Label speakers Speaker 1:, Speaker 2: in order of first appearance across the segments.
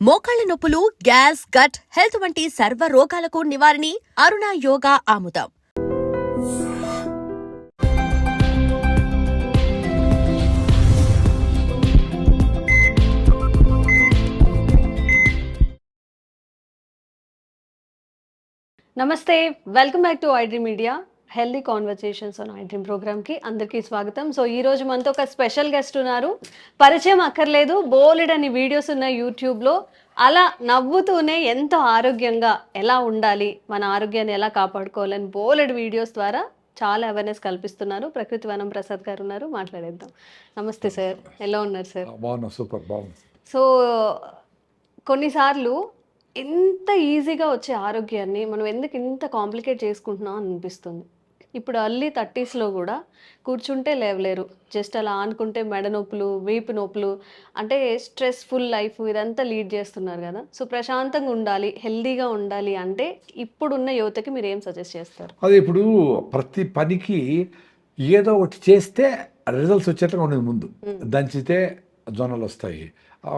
Speaker 1: మోకాళ్ళ నొప్పులు gas gut health వంటి సర్వ రోగాలకు నివారణి అరుణ యోగా ఆముదం.
Speaker 2: Namaste welcome back to iDream media healthy conversations on iDream ప్రోగ్రామ్కి అందరికీ స్వాగతం. సో ఈ రోజు మనతో ఒక స్పెషల్ గెస్ట్ ఉన్నారు. పరిచయం అక్కర్లేదు బోలెడ్ అని వీడియోస్ ఉన్నాయి యూట్యూబ్లో. అలా నవ్వుతూనే ఎంతో ఆరోగ్యంగా ఎలా ఉండాలి మన ఆరోగ్యాన్ని ఎలా కాపాడుకోవాలని బోలెడ్ వీడియోస్ ద్వారా చాలా అవేర్నెస్ కల్పిస్తున్నారు. ప్రకృతి వనం ప్రసాద్ గారు ఉన్నారు మాట్లాడేద్దాం. నమస్తే సార్ ఎలా ఉన్నారు సార్?
Speaker 3: బాగున్నా సూపర్ బాగుంది
Speaker 2: సో కొన్నిసార్లు ఎంత ఈజీగా వచ్చే ఆరోగ్యాన్ని మనం ఎందుకు ఇంత కాంప్లికేట్ చేసుకుంటున్నాం అని అనిపిస్తుంది. ఇప్పుడు అర్లీ థర్టీస్లో కూడా కూర్చుంటే లేవలేరు. జస్ట్ అలా ఆనుకుంటే మెడ నొప్పులు వీపు నొప్పులు అంటే స్ట్రెస్ఫుల్ లైఫ్ ఇదంతా లీడ్ చేస్తున్నారు కదా. సో ప్రశాంతంగా ఉండాలి హెల్దీగా ఉండాలి అంటే ఇప్పుడున్న యువతకి మీరు ఏం సజెస్ట్ చేస్తారు?
Speaker 3: అదే ఇప్పుడు ప్రతి పనికి ఏదో ఒకటి చేస్తే రిజల్ట్స్ వచ్చేట్టుగా ఉండదు ముందు. దంచితే జొన్నలు వస్తాయి. ఆ,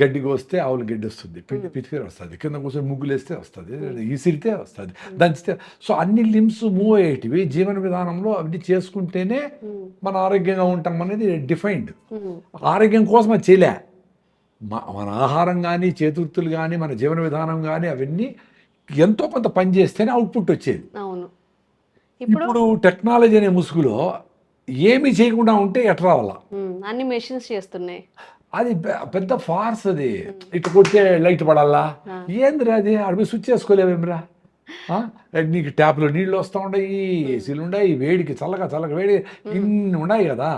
Speaker 3: గడ్డికి వస్తే ఆవులు గడ్డి వస్తుంది పిండి పితికి వస్తుంది కింద కూర్చొని ముగ్గులు వేస్తే వస్తుంది ఈసిరితే వస్తుంది దంచితే. సో అన్ని లిమ్స్ మూవ్ అయ్యేటివి జీవన విధానంలో అవి చేసుకుంటేనే మన ఆరోగ్యంగా ఉంటాం అనేది డిఫైన్డ్. ఆరోగ్యం కోసం అది చేయలే. మన ఆహారం కానీ చేతుర్తులు కానీ మన జీవన విధానం కానీ అవన్నీ ఎంతో కొంత పని చేస్తేనే అవుట్పుట్ వచ్చేది.
Speaker 2: ఇప్పుడు
Speaker 3: టెక్నాలజీ అనే ముసుగులో ఏమీ చేయకుండా ఉంటే
Speaker 2: ఉమ్, అన్ని మెషిన్స్ చేస్తున్నాయి.
Speaker 3: అది పెద్ద ఫార్స్ అది. ఇటు కొడితే లైట్ పడాలా? ఏందిరా అది? అడిగి స్విచ్ చేసుకోలేవేమిరా? నీకు ట్యాప్లో నీళ్ళు వస్తూ ఉన్నాయి ఏసీలు ఉన్నాయి వేడికి చల్లగా చల్లగా వేడి ఇన్ని ఉన్నాయి కదా.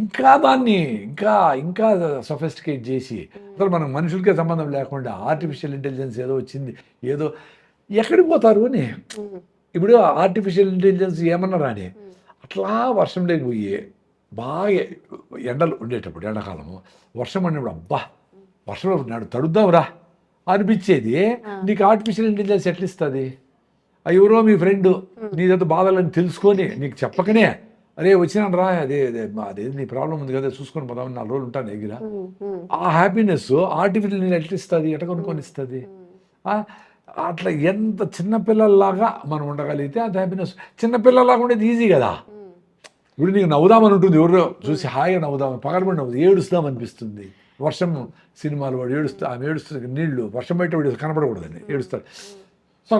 Speaker 3: ఇంకా దాన్ని ఇంకా ఇంకా సొఫిస్టికేట్ చేసి అసలు మనం మనుషులకే సంబంధం లేకుండా ఆర్టిఫిషియల్ ఇంటెలిజెన్స్ ఏదో వచ్చింది ఏదో ఎక్కడికి పోతారు అని. ఇప్పుడు ఆర్టిఫిషియల్ ఇంటెలిజెన్స్ ఏమన్నా రాని అట్లా వర్షం పోయి బాగా ఎండలు ఉండేటప్పుడు ఎండాకాలము వర్షం పడినప్పుడు అబ్బా వర్షం నాడు తడుద్దాంరా అనిపించేది. నీకు ఆర్టిఫిషియల్ ఇంటెలిజెన్స్ ఎట్లా ఇస్తుంది? ఎవరో మీ ఫ్రెండ్ నీదంతా బాధలని తెలుసుకొని నీకు చెప్పకనే అరే వచ్చినాను రా అదే అదే అదే నీ ప్రాబ్లం ఉంది కదా చూసుకొని పోదామని నాలుగు రోజులు ఉంటాను
Speaker 2: ఉమ్,
Speaker 3: ఆ హ్యాపీనెస్ ఆర్టిఫిషియల్ ఎట్లా ఇస్తుంది? ఎట్లా కొనుక్కొని ఇస్తుంది? అట్లా ఎంత చిన్నపిల్లల్లాగా మనం ఉండగలిగితే అది హ్యాపీనెస్ చిన్నపిల్లలాగా ఉండేది ఈజీ కదా. ఇప్పుడు నీకు నవ్వుదామని ఉంటుంది ఎవరో చూసి హాయిగా నవ్వుదాం పగలబడి నవ్వుదు ఏడుస్తాం అనిపిస్తుంది. వర్షం సినిమాలు వాడు ఏడుస్తా ఆమె ఏడుస్తుంది నీళ్ళు వర్షం బయట వాడు కనపడకూడదని ఏడుస్తాడు. సో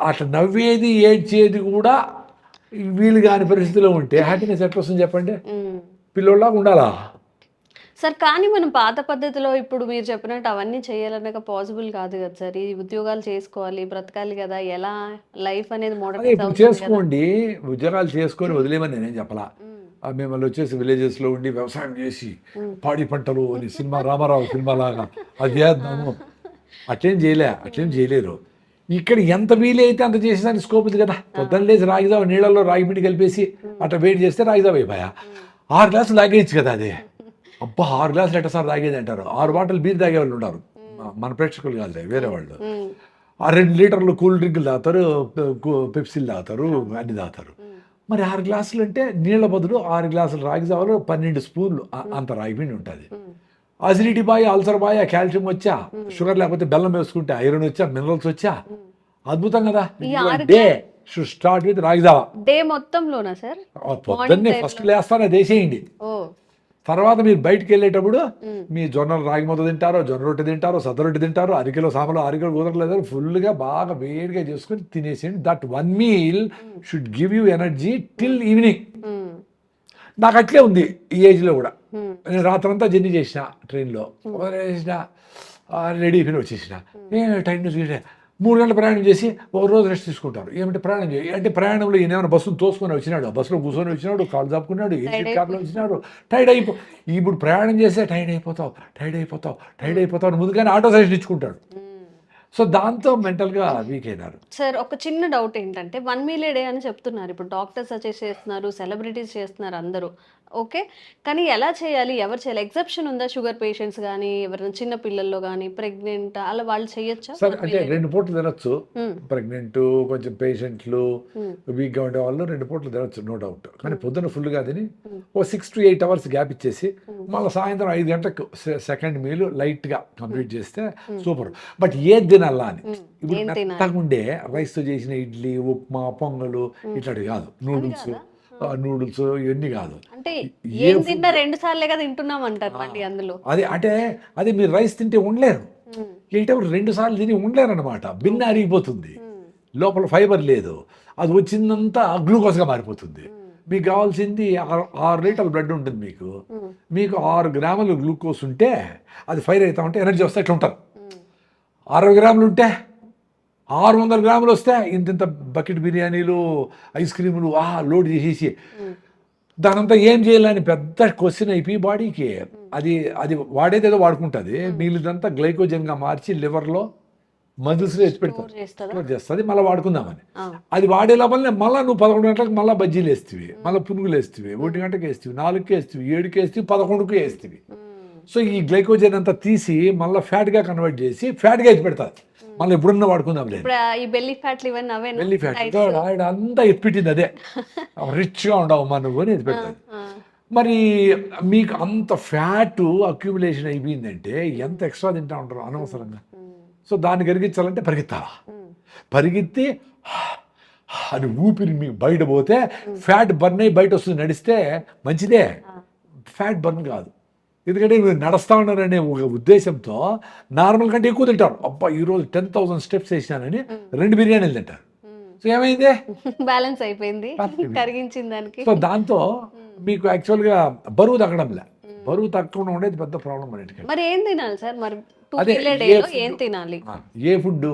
Speaker 3: అట్లా నవ్వేది ఏడ్చేది కూడా వీలు కాని పరిస్థితిలో ఉంటే హ్యాపీనెస్ ఎట్లా వస్తుంది చెప్పండి?
Speaker 2: ఉమ్.
Speaker 3: పిల్లోళ్ళలాగా ఉండాలా?
Speaker 2: సార్ కానీ మనం పాత పద్ధతిలో ఇప్పుడు మీరు చెప్పినట్టు అవన్నీ చేయాలనక పాసిబుల్ కాదు కదా సార్. ఈ ఉద్యోగాలు చేసుకోవాలి బ్రతకాలి కదా. ఎలా లైఫ్ అనేది కదా.
Speaker 3: చేసుకోండి. ఉద్యోగాలు చేసుకొని వదిలేమని నేనేం చెప్పలా. మిమ్మల్ని వచ్చేసి విలేజెస్లో ఉండి వ్యవసాయం చేసి పాడి పంటలు అని సినిమా రామారావు సినిమా లాగా అది చేద్దాము. అట్లేం చేయలే అట్లేం చేయలేరు. ఇక్కడ ఎంత వీలైతే అంత చేసేదానికి స్కోప్ ఉంది కదా. పొద్దున్న లేచి రాగిదావ నీళ్ళల్లో రాగి పిండి కలిపేసి అట్లా వెయిట్ చేస్తే రాగిదావ అయిపోయా. ఆరు గ్లాసులు తాగేయచ్చు కదా అది. అబ్బా ఆరు గ్లాసులు ఎట్ట సార్ తాగేది అంటారు. ఆరు బాటిల్ బీర్ తాగే వాళ్ళు ఉన్నారు మన ప్రేక్షకులు కాదు వేరే వాళ్ళు. ఆ రెండు లీటర్లు కూల్ డ్రింకులు తాగుతారు పెప్సీలు తాగుతారు అన్ని తాగుతారు. మరి ఆరు గ్లాసులు అంటే నీళ్ళ బదులు ఆరు గ్లాసులు రాగి జావలు పన్నెండు స్పూన్లు అంత రాగి పిండి ఉంటుంది. Acidity bye ulcer bye calcium వచ్చా? షుగర్ లేకపోతే బెల్లం వేసుకుంటే ఐరన్ వచ్చా మినరల్స్ వచ్చా? అద్భుతం కదా. Day should start with ragi java.
Speaker 2: Day మొత్తంలోనా sir?
Speaker 3: పొద్దున్నే ఫస్ట్ లేస్తానే దేసేయండి
Speaker 2: ఓ
Speaker 3: తర్వాత మీరు బయటికి వెళ్ళేటప్పుడు మీ జొన్నలు రాగి ముద్ద తింటారో జొన్న రొట్టె తింటారో సద్ద రొట్టె తింటారో అరికిలో సామలో అరికిలో కుదరలేదు ఫుల్గా బాగా వేడిగా చేసుకొని తినేసేయండి. That one meal should give you energy till evening నాకు అట్లే ఉంది ఈ ఏజ్లో కూడా. నేను రాత్రంతా జర్నీ చేసిన ట్రైన్లో. చేసిన రెడీ అయిపోయి వచ్చేసిన. ఏ టైం చూసి మూడు గంటల ప్రయాణం చేసి ఒక రోజు రెస్ట్ తీసుకుంటారు. ఏమంటే ప్రయాణం చేయి అంటే ప్రయాణంలో ఈయన ఏమైనా బస్సును తోసుకొని వచ్చినాడు ఆ బస్సులో కూర్చొని వచ్చినాడు కాళ్ళు చాపుకున్నాడు ఏసీ కార్లో వచ్చినాడు టైర్డ్ అయిపో ఇప్పుడు ప్రయాణం చేస్తే టైర్డ్ అయిపోతావు టైర్డ్ అయిపోతావు టైర్డ్ అయిపోతావు ముందుగానే ఆటో సజెషన్ ఇచ్చుకుంటాడు. సో దాంతో మెంటల్గా వీక్ అయినారు.
Speaker 2: సార్ ఒక చిన్న డౌట్ ఏంటంటే వన్ మీల్ డే అని చెప్తున్నారు. ఇప్పుడు డాక్టర్స్ సజెస్ట్ చేస్తున్నారు సెలబ్రిటీస్ చేస్తున్నారు అందరూ. ఓకే? కానీ ఎలా చేయాలి? ఎవరు చేయాలి? ఎగ్జెప్షన్ ఉందా షుగర్ పేషెంట్స్ కానీ ఎవరైనా చిన్న పిల్లల్లో కానీ ప్రెగ్నెంట్ అలా వాళ్ళు చేయొచ్చా?
Speaker 3: సరే అంటే రెండు పూటలు తినొచ్చు. ప్రెగ్నెంట్ కొంచెం పేషెంట్లు. వీక్గా ఉండే వాళ్ళు రెండు పూటలు తినొచ్చు నో డౌట్. కానీ పొద్దున ఫుల్గా తిని ఓ six to eight hours gap ఇచ్చేసి మళ్ళీ సాయంత్రం ఐదు గంటలకు సెకండ్ మీల్ లైట్గా కంప్లీట్ చేస్తే సూపర్. బట్ ఏది తినాలా అని. ఇప్పుడు ఉండే రైస్తో చేసిన ఇడ్లీ ఉప్మా పొంగలు ఇట్లాంటివి కాదు. నూడిల్స్ నూడిల్స్ ఇవన్నీ కాదు.
Speaker 2: అంటే
Speaker 3: ఏ
Speaker 2: తిన్నా రెండు సార్లేగా తింటున్నాం అంటారు మళ్ళీ అందులో.
Speaker 3: అది అంటే అది మీరు రైస్ తింటే ఉండలేరు.
Speaker 2: మ్మ్.
Speaker 3: ఎయిట్ అవర్ రెండు సార్లు తిని ఉండలేరు అనమాట బిన్న అరిగిపోతుంది. లోపల ఫైబర్ లేదు. అది వచ్చిందంతా గ్లూకోజ్గా మారిపోతుంది. మీకు కావాల్సింది ఆరు లీటర్ల బ్లడ్ ఉంటుంది మీకు. మీకు ఆరు గ్రాములు గ్లూకోజ్ ఉంటే అది ఫైర్ అవుతా ఉంటే ఎనర్జీ వస్తే ఇట్లా ఉంటారు. అరవై గ్రాములు ఉంటే ఆరు వందల గ్రాములు వస్తే ఇంత ఇంత బకెట్ బిర్యానీలు ఐస్ క్రీములు ఆ లోడ్ చేసేసి. దానంతా ఏం చేయాలని పెద్ద క్వశ్చన్ అయిపోయి బాడీకి. అది అది వాడేదేదో వాడుకుంటుంది. మిగిలిదంతా గ్లైకోజన్గా మార్చి లివర్లో మజిల్స్లో ఎత్తి పెడతారు.
Speaker 2: స్టోర్ చేస్తుందా.
Speaker 3: మళ్ళీ వాడుకుందామని. అది వాడే లోపలనే మళ్ళీ నువ్వు పదకొండు గంటలకు మళ్ళీ బజ్జీలు వేస్తేవి మళ్ళీ పునుగులు వేస్తేవి ఒకటి గంటకి వేస్తేవి నాలుగుకి వేస్తేవి ఏడుకి వేస్తేవి పదకొండుకి వేస్తేవి. సో ఈ గ్లైకోజన్ అంతా తీసి మళ్ళీ ఫ్యాట్గా కన్వర్ట్ చేసి ఫ్యాట్గా ఎత్తి పెడతాది మళ్ళీ ఎప్పుడన్నా వాడుకుందాం లేదు.
Speaker 2: బెల్లి ఫ్యాట్లు ఇవన్నీ అవే
Speaker 3: వెళ్ళి ఫ్యాట్ ఆయన అంతా ఎత్తిపెట్టింది అదే. రిచ్గా ఉండవు మా నువ్వు అని ఎత్తి పెడతాది మరి మీకు అంత ఫ్యాట్ అక్యుములేషన్ అయిపోయిందంటే ఎంత ఎక్స్ట్రా తింటా ఉంటారు అనవసరంగా? సో దాన్ని కరిగించాలంటే పరిగెత్తాలా? పరిగెత్తి అని ఊపిరి మీకు బయట పోతే ఫ్యాట్ బర్న్ అయ్యి బయట వస్తుంది నడిస్తే మంచిదే. ఫ్యాట్ బర్న్ కాదు. ఎందుకంటే మీరు నడుస్తా ఉన్నారనే ఒక ఉద్దేశంతో నార్మల్ కంటే ఎక్కువ తింటారు. అబ్బా ఈరోజు టెన్ థౌసండ్ స్టెప్స్ వేసినానని రెండు బిర్యానీలు తింటారు. సో ఏమైంది?
Speaker 2: బ్యాలెన్స్ అయిపోయింది. కరిగించిన దానికి.
Speaker 3: సో దాంతో మీకు యాక్చువల్గా బరువు తగ్గడంలే. బరువు తగ్గకుండా ఉండేది పెద్ద ప్రాబ్లం
Speaker 2: మరి ఏం తినాలి సార్? మరి
Speaker 3: అదే, ఏ
Speaker 2: తినాలి?
Speaker 3: ఏ ఫుడ్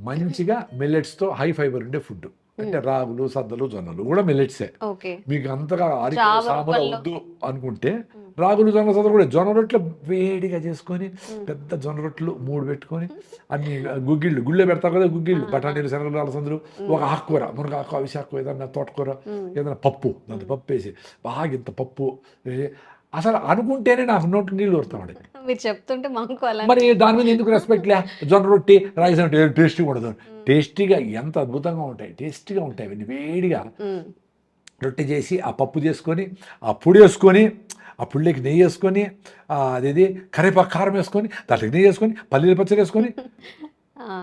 Speaker 3: మంచిగా మిల్లెట్స్తో హై ఫైబర్ ఉండే ఫుడ్ అంటే రాగులు సద్దలు జొన్నలు కూడా మిల్లెట్సే. మీకు అంతగా సాంబార్
Speaker 2: వల్ల-
Speaker 3: వద్దు అనుకుంటే రాగులు జొన్న సద్దలు కూడా జొన్న రొట్టెలు వేడిగా చేసుకొని పెద్ద జొన్న రొట్టెలు మూడు పెట్టుకొని అన్ని గుగ్గిళ్ళు గుళ్ళే పెడతారు కదా గుగ్గిళ్ళు బఠానీలు శనగలు అలసందులు ఒక ఆకుకూర మునగ ఆకు అవిసి ఆకు ఏదన్నా తోటకూర ఏదైనా పప్పు దాంతో పప్పు వేసి బాగా ఇంత పప్పు అసలు అనుకుంటేనే నాకు నోట్లు నీళ్ళు వస్తామండి
Speaker 2: మీరు చెప్తుంటే మాకు అలా
Speaker 3: మరి దాని మీద ఎందుకు రెస్పెక్ట్ లే? జొన్న రొట్టి రాగి సంగటి టేస్టీగా ఉండదు టేస్టీగా ఎంత అద్భుతంగా ఉంటాయి. టేస్టీగా ఉంటాయి అవన్నీ వేడిగా. రొట్టె చేసి ఆ పప్పు చేసుకొని ఆ పొడి వేసుకొని ఆ పుళ్ళకి నెయ్యి వేసుకొని అదేది కరివేపాకు కారం వేసుకొని దాంట్లోకి నెయ్యి వేసుకొని పల్లీల పచ్చడి వేసుకొని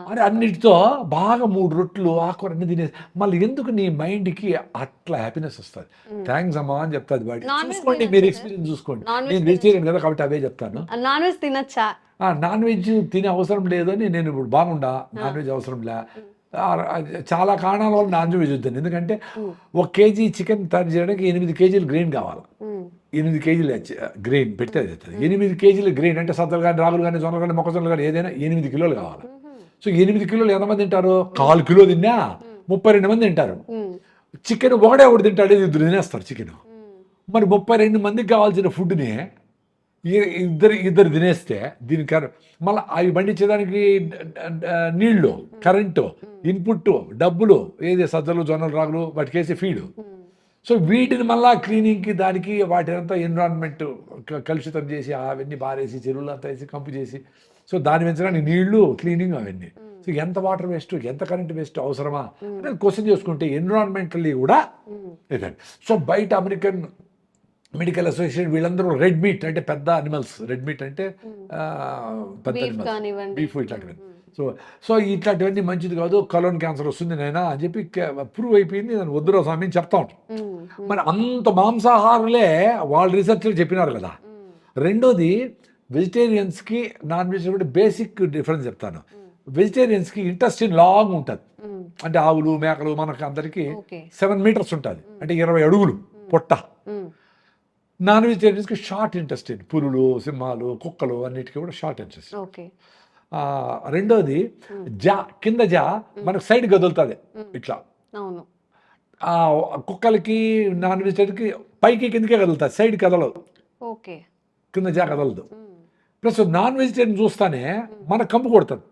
Speaker 3: అని అన్నిటితో బాగా మూడు రొట్టెలు ఆకుకూర అన్ని తినేసి మళ్ళీ ఎందుకు నీ మైండ్కి అట్లా హ్యాపీనెస్ వస్తుంది? థ్యాంక్స్ అమ్మా అని చెప్తాది
Speaker 2: Non-veg
Speaker 3: చూసుకోండి మీరు? ఎక్స్పీరియన్స్ చూసుకోండి. నేను వెజిటేరియన్ కదా కాబట్టి అవే చెప్తాను.
Speaker 2: నాన్ వెజ్ తినచ్చా?
Speaker 3: ఆ, నాన్ వెజ్ తినే అవసరం లేదని నేను ఇప్పుడు బాగుండా. నాన్ వెజ్ అవసరం లే. చాలా కారణాల వల్ల నాన్ వెజ్ వద్దాను ఎందుకంటే ఒక కేజీ చికెన్ తయారు చేయడానికి ఎనిమిది కేజీలు గ్రెయిన్ కావాలి. ఎనిమిది కేజీలు గ్రెయిన్ పెడితే అది. అవుతుంది ఎనిమిది కేజీలు గ్రెయిన్ అంటే సద్దలు కానీ రాగులు కానీ జొన్నలు కానీ మొక్కజొన్నలు కానీ ఏదైనా ఎనిమిది కిలోలు కావాలి. సో ఎనిమిది కిలోలు ఎంతమంది తింటారు కాలు కిలో తిన్నా ముప్పై రెండు మంది తింటారు. చికెన్ ఒకటే ఒకటి తింటాడు ఇద్దరు తినేస్తారు చికెన్. మరి ముప్పై రెండు మందికి కావాల్సిన ఫుడ్ని ఇద్దరు ఇద్దరు తినేస్తే దీనికి కర- మళ్ళీ అవి పండించేదానికి నీళ్ళు కరెంటు ఇన్పుట్ డబ్బులు ఏది సజ్జలు జొన్నలు రాగులు వాటికేసి ఫీడు. సో వీటిని మళ్ళా క్లీనింగ్కి దానికి వాటినంతా ఎన్విరాన్మెంట్ కలుషితం చేసి అవన్నీ బారేసి చెరువులు అంతా వేసి కంపు చేసి సో దాన్ని పెంచడానికి నీళ్ళు క్లీనింగ్ అవన్నీ. సో ఎంత వాటర్ వేస్ట్ ఎంత కరెంట్ వేస్ట్ అవసరమా అనేది క్వశ్చన్ చేసుకుంటే ఎన్విరాన్మెంటల్లీ కూడా. ఇదండి సో బయట అమెరికన్ మెడికల్ అసోసియేషన్ వీళ్ళందరూ రెడ్ మీట్ అంటే పెద్ద అనిమల్స్. రెడ్ మీట్ అంటే పెద్ద. బీఫ్ ఇట్లాంటివి సో సో ఇట్లాంటివన్నీ మంచిది కాదు. కలోన్ క్యాన్సర్ వస్తుంది నైనా అని చెప్పి ప్రూవ్ అయిపోయింది. నేను వద్దురా స్వామి అని చెప్తా ఉంటాను. మరి అంత మాంసాహారులే వాళ్ళ రీసెర్చ్లు చెప్పినారు కదా. రెండోది వెజిటేరియన్స్కి నాన్ వెజిటేరియన్ బేసిక్ డిఫరెన్స్ చెప్తాను. వెజిటేరియన్స్కి ఇంటెస్టిన్ లాంగ్ ఉంటుంది. అంటే ఆవులు మేకలు మనకు అందరికీ సెవెన్ మీటర్స్ ఉంటుంది. అంటే ఇరవై అడుగులు పొట్ట. నాన్ వెజిటేరియన్స్కి షార్ట్ ఇంటెస్టిన్ పులులు సింహాలు కుక్కలు అన్నిటికీ కూడా షార్ట్
Speaker 2: ఓకే.
Speaker 3: రెండోది జా కింద జా మనకు సైడ్ కదులుతుంది ఇట్లా. కుక్కలకి నాన్ వెజిటేరియన్కి పైకి కిందకే కదులుతుంది సైడ్ కదలదు.
Speaker 2: ఓకే.
Speaker 3: కింద జా కదలదు. ప్లస్ నాన్ వెజిటేరియన్ చూస్తానే మన కంపు కొడుతుంది.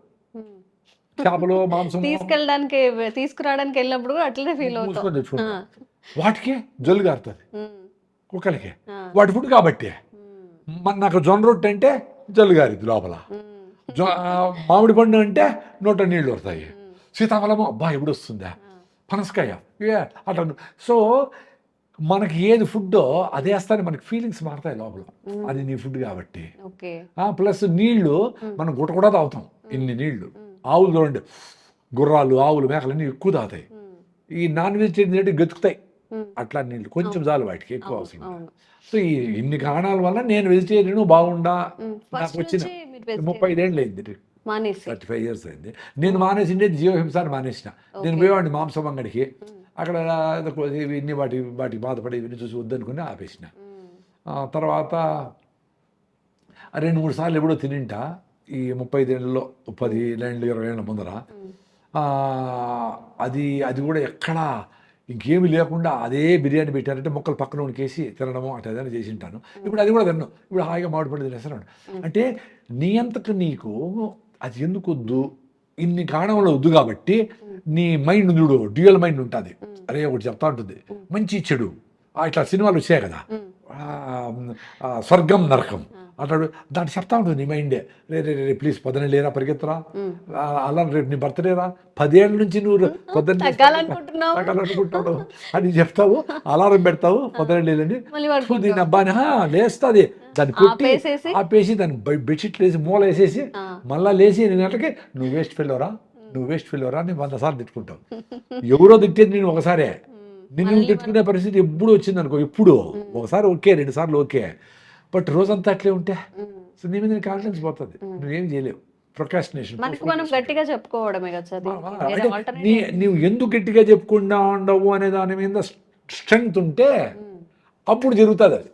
Speaker 3: చేపలు మాంసం
Speaker 2: తీసుకెళ్ళడానికి తీసుకురావడానికి వెళ్ళినప్పుడు అట్లనే ఫీల్ అవుతాం.
Speaker 3: మూసుకొని తెచ్చుకుంటాం.
Speaker 2: ఆ.
Speaker 3: వాటికి జల్లు గారుతుంది.
Speaker 2: మ్మ్.
Speaker 3: కుక్కలకి. వాటి ఫుడ్ కాబట్టి. నాకు జొన్న రొట్టె అంటే జల్లుగారిది లోపల.
Speaker 2: ఉమ్,
Speaker 3: జొ ఆ, మామిడి పండు అంటే నోట నీళ్ళు వస్తాయి. సీతాఫలము అబ్బా ఎప్పుడు వస్తుందా పనసకాయ. అట్లా. సో మనకి ఏది ఫుడ్డో అదే వేస్తానే మనకి ఫీలింగ్స్ మారుతాయి లోపల. అది నీ ఫుడ్ కాబట్టి. ప్లస్ నీళ్ళు మనం గుట్ట కూడా తాగుతాం ఇన్ని నీళ్ళు ఆవులు చూడండి గుర్రాలు ఆవులు మేకలు అన్నీ ఎక్కువ తాగుతాయి. ఈ నాన్ వెజిటేరియన్ తింటే గతుకుతాయి. అట్లా నీళ్ళు కొంచెం చాలు వాటికి ఎక్కువ అవసరం సో ఈ ఇన్ని కారణాల వల్ల నేను వెజిటేరియన్ బాగుండా నాకు వచ్చిన ముప్పై ఐదేళ్ళు అయింది. థర్టీ ఫైవ్ ఇయర్స్ అయింది. నేను మానేసిండే జీవహింస అని మానేసిన. నేను పోయేవాడిని మాంసం అంగడికి అక్కడ ఇన్ని వాటి వాటికి బాధపడి ఇవన్నీ చూసి వద్దనుకుని ఆపేసిన. తర్వాత రెండు మూడు సార్లు ఎప్పుడో తినింటా ఈ ముప్పై ఐదేళ్ళలో పది ఏళ్ళు ఇరవై ఏళ్ళ ముందర. అది అది కూడా ఎక్కడా ఇంకేమీ లేకుండా అదే బిర్యానీ పెట్టారంటే ముక్కలు పక్కన ఉనికేసి తినడము అట్లా ఏదైనా చేసి ఉంటాను ఇప్పుడు అది కూడా తిన్నాను ఇప్పుడు హాయిగా మామిడి పండు తినేస్తున్నాను అంటే నీ అంతకు నీకు అది ఎందుకు వద్దు? ఇన్ని కారణంలో వద్దు కాబట్టి నీ మైండ్ చూడు డ్యూయల్ మైండ్ ఉంటుంది. అరే ఒకటి చెప్తా ఉంటుంది. మంచి చెడు. ఇట్లా సినిమాలు వచ్చాయి కదా. స్వర్గం నరకం. అట్లా దాంట్లో చెప్తా ఉంటుంది నీ మైండే రే రే రే ప్లీజ్ పొద్దున లేరా పరిగెత్తరా? అలా రేపు నీ బర్త్డే రా? పదేళ్ళ నుంచి నువ్వు పొద్దున్న
Speaker 2: తగ్గాలనుకుంటున్నావు.
Speaker 3: అని చెప్తావు అలారం పెడతావు పొద్దున
Speaker 2: పడుకుంటావు.
Speaker 3: దీని అబ్బాని లేస్తుంది. దాన్ని కొట్టి? ఆపేసి దాన్ని బెడ్షీట్లు వేసి మూల వేసేసి మళ్ళా లేచి ఎనిమిది గంటలకి నువ్వు వేస్ట్ ఫెల్లోరా నువ్వు వేస్ట్ ఫెల్లోరా అని వంద సార్లు తిట్టుకుంటావు. ఎవరో తిట్టేది నేను ఒకసారే. నిన్ను తిట్టుకునే పరిస్థితి ఎప్పుడు వచ్చింది అనుకో ఎప్పుడు ఒకసారి ఓకే రెండు సార్లు ఓకే. బట్ రోజంతా అట్లే ఉంటే సో నీ మీద కాన్ఫిడెన్స్ పోతుంది. నువ్వేం చేయలేవు. ప్రొకాస్టినేషన్
Speaker 2: మనం గట్టిగా చెప్పుకోవడమే కదా
Speaker 3: నీ నువ్వు ఎందుకు గట్టిగా చెప్పుకుండా ఉండవు అనే దాని మీద స్ట్రెంగ్త్ ఉంటే అప్పుడు జరుగుతుంది అది.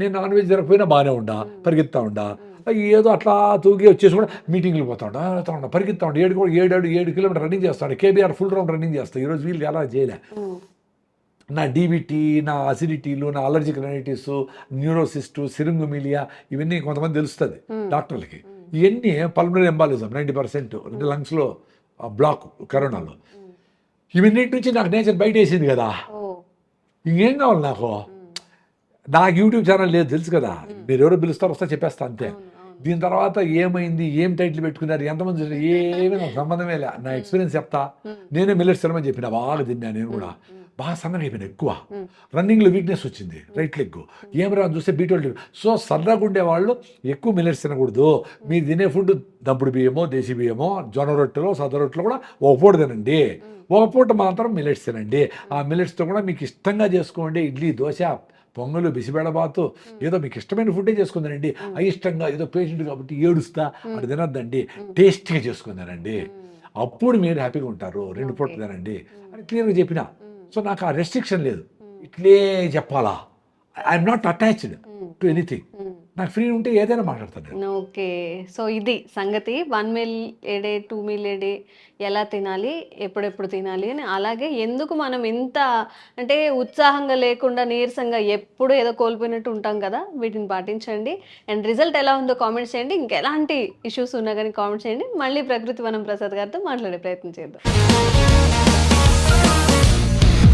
Speaker 3: నేను నాన్ వెజ్ జరగకపోయినా బాగానే ఉండా పరిగెత్తా ఉండా ఏదో అట్లా తూగి వచ్చేసి కూడా మీటింగ్లు పోతా ఉండా పోతా ఉండా పరిగెత్తా ఉండా ఏడు కూడా ఏడు ఏడు కిలోమీటర్ రన్నింగ్ చేస్తాడు కేబీఆర్ ఫుల్ రౌండ్ రన్నింగ్ చేస్తాడు ఈరోజు వీళ్ళు అలా చేయలే. నా డీబీటీ నా అసిడిటీలు నా అలర్జిక్ రైనైటిస్ న్యూరోసిస్టు సిరింగుమిలియా ఇవన్నీ కొంతమంది తెలుస్తుంది డాక్టర్లకి. ఇవన్నీ పల్మనరీ ఎంబాలిజం నైంటీ పర్సెంట్ అంటే లంగ్స్లో బ్లాక్ కరోనాలో. ఇవన్నిటి నుంచి నాకు నేచర్ బయట వేసింది కదా ఇంకేం కావాలి నాకు? నాకు యూట్యూబ్ ఛానల్ లేదు తెలుసు కదా. మీరు ఎవరో పిలుస్తారో వస్తే చెప్పేస్తా అంతే. దీని తర్వాత ఏమైంది ఏం టైటిల్ పెట్టుకున్నారు ఎంతమంది చూసారు ఏమీ నాకు సంబంధమే లే. నా ఎక్స్పీరియన్స్ చెప్తా. నేనే మిల్లెట్స్ తినమని చెప్పిన బాగా తిన్నా నేను కూడా. బాగా సన్నగా అయిపోయినా ఎక్కువ. రన్నింగ్లో వీక్నెస్ వచ్చింది. రైట్ లెగ్ ఏం రా చూస్తే బీటోల్ సో సన్నగా ఉండే వాళ్ళు ఎక్కువ మిల్లెట్స్ తినకూడదు. మీరు తినే ఫుడ్ దంపుడు బియ్యమో దేశీ బియ్యమో జొన్న రొట్టెలో సద రొట్టెలో కూడా ఒక పూట తినండి. ఒక పూట మాత్రం మిల్లెట్స్ తినండి. ఆ మిల్లెట్స్తో కూడా మీకు ఇష్టంగా చేసుకోండి. ఇడ్లీ దోశ పొంగలు బిసిబెడబాతు ఏదో మీకు ఇష్టమైన ఫుడ్డే చేసుకుందానండి అయిష్టంగా ఏదో పేషెంట్ కాబట్టి ఏడుస్తా అటు తినొద్దండి. టేస్టీగా చేసుకుందానండి అప్పుడు మీరు హ్యాపీగా ఉంటారు. రెండు పూటలు తినండి. అని క్లియర్గా చెప్పిన. సో నాకు ఆ రెస్ట్రిక్షన్ లేదు. ఇట్లే చెప్పాలా? I'm not attached to anything నాకు ఫ్రీ ఉంటే ఏదైనా మాట్లాడతాను
Speaker 2: ఓకే సో ఇది సంగతి. One meal a day two meal a day ఎలా తినాలి ఎప్పుడెప్పుడు తినాలి అని. అలాగే ఎందుకు మనం ఇంత అంటే ఉత్సాహంగా లేకుండా నీరసంగా ఎప్పుడు ఏదో కోల్పోయినట్టు ఉంటాం కదా వీటిని పాటించండి. అండ్ రిజల్ట్ ఎలా ఉందో కామెంట్ చేయండి. ఇంకెలాంటి ఇష్యూస్ ఉన్నా కానీ కామెంట్ చేయండి. మళ్ళీ ప్రకృతి వనం ప్రసాద్ గారితో మాట్లాడే ప్రయత్నం చేద్దాం.